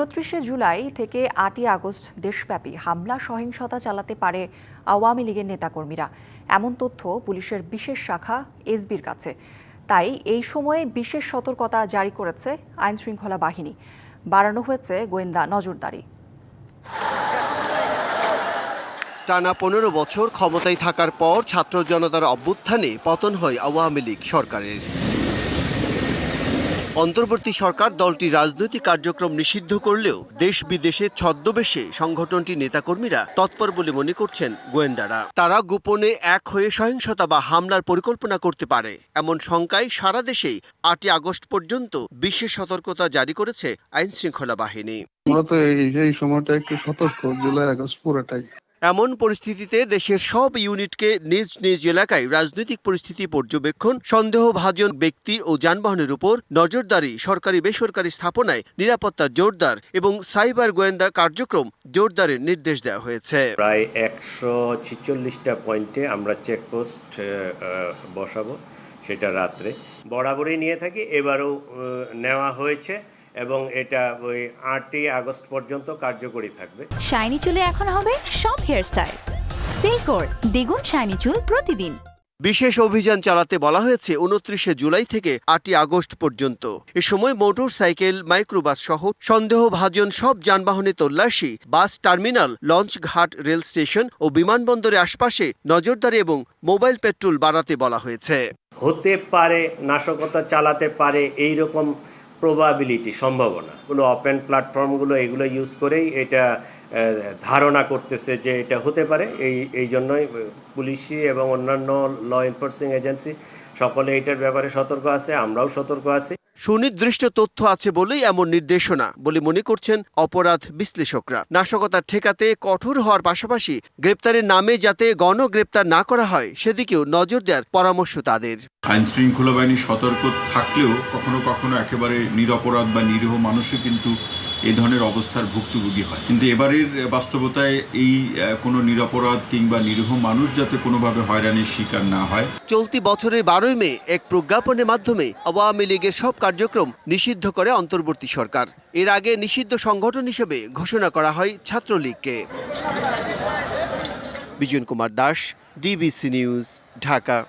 উনত্রিশে জুলাই থেকে আটই আগস্ট দেশব্যাপী হামলা সহিংসতা চালাতে পারে আওয়ামী লীগের নেতাকর্মীরা। এমন তথ্য পুলিশের বিশেষ শাখা এসবির কাছে। তাই এই সময়ে বিশেষ সতর্কতা জারি করেছে আইন শৃঙ্খলা বাহিনী। বাড়ানো হয়েছে গোয়েন্দা নজরদারি। টানা পনেরো বছর ক্ষমতায় থাকার পর ছাত্র জনতার অভ্যুত্থানে পতন হয় আওয়ামী লীগ সরকারের। অন্তর্বর্তী সরকার দলটি রাজনৈতিক কার্যক্রম নিষিদ্ধ করলেও দেশ বিদেশে ছদ্মবেশে সংগঠনটি নেতাকর্মীরা তৎপর বলে মনে করছেন গোয়েন্দারা। তারা গোপনে এক হয়ে সহিংসতা বা হামলার পরিকল্পনা করতে পারে। এমন শঙ্কায় সারা দেশেই আটই আগস্ট পর্যন্ত বিশেষ সতর্কতা জারি করেছে আইন শৃঙ্খলা বাহিনী। মূলত এই সময়টা একটু সতর্ক, জুলাই আগস্ট পুরোটাই। এমন পরিস্থিতিতে দেশের সব ইউনিটকে নিজ নিজ এলাকায় রাজনৈতিক পরিস্থিতি পর্যবেক্ষণ, সন্দেহভাজন ব্যক্তি ও যানবাহনের উপর নজরদারি, সরকারি বেসরকারি স্থাপনায় নিরাপত্তা জোরদার এবং সাইবার গোয়েন্দা কার্যক্রম জোরদারের নির্দেশ দেওয়া হয়েছে। প্রায় একশো ছিচল্লিশটা পয়েন্টে আমরা চেকপোস্ট বসাবো সেটা রাত্রে। বরাবরই নিয়ে থাকি, এবারও নেওয়া হয়েছে। এবং এটা ওই আটই আগস্ট পর্যন্ত কার্যকরী থাকবে। শাইনি চুলে এখন হবে সব হেয়ারস্টাইল সিল্কোর দ্বিগুণ শাইনি চুল প্রতিদিন। বিশেষ অভিযান চালাতে বলা হয়েছে উনত্রিশে জুলাই থেকে আটই আগস্ট পর্যন্ত। এ সময় মোটর সাইকেল মাইক্রোবাস সহ সন্দেহভাজন সব যানবাহনে তল্লাশি বাস টার্মিনাল লঞ্চ ঘাট রেল স্টেশন ও বিমানবন্দরের আশপাশে নজরদারি এবং মোবাইল পেট্রোল বাড়াতে বলা হয়েছে। হতে পারে নাশকতা চালাতে পারে এই রকম প্রবাবিলিটি সম্ভাবনা। কোনো অপেন প্ল্যাটফর্মগুলো এগুলো ইউজ করেই এটা ধারণা করতেছে যে এটা হতে পারে। এই এই জন্যই পুলিশি এবং অন্যান্য ল এনফোর্সিং এজেন্সি সকলে এটার ব্যাপারে সতর্ক আছে, আমরাও সতর্ক আছি। সুনির্দিষ্ট তথ্য আছে বলেই এমন নির্দেশনা বলে মনে করছেন অপরাধ বিশ্লেষকরা। নাশকতা ঠেকাতে কঠোর হওয়ার পাশাপাশি গ্রেপ্তারের নামে যাতে গণ গ্রেপ্তার না করা হয়, সেদিকেও নজর দেওয়ার পরামর্শ তাদের। আইন শৃঙ্খলা বাহিনী সতর্ক থাকলেও কখনো কখনো একেবারে নিরপরাধ বা নিরীহ মানুষও কিন্তু এই ধরনের অবস্থার ভুক্তভোগী হয়। কিন্তু এবারের বাস্তবতায় এই কোনো নিরপরাধ কিংবা নিরীহ মানুষ যাতে কোনোভাবে হয়রানির শিকার না হয়। চলতি বছরের বারোই মে এক প্রজ্ঞাপনের মাধ্যমে আওয়ামী লীগের সব কার্যক্রম নিষিদ্ধ করে অন্তর্বর্তী সরকার। এর আগে নিষিদ্ধ সংগঠন হিসেবে ঘোষণা করা হয় ছাত্রলীগকে। Bijoyan Kumar Das, DBC news, Dhaka.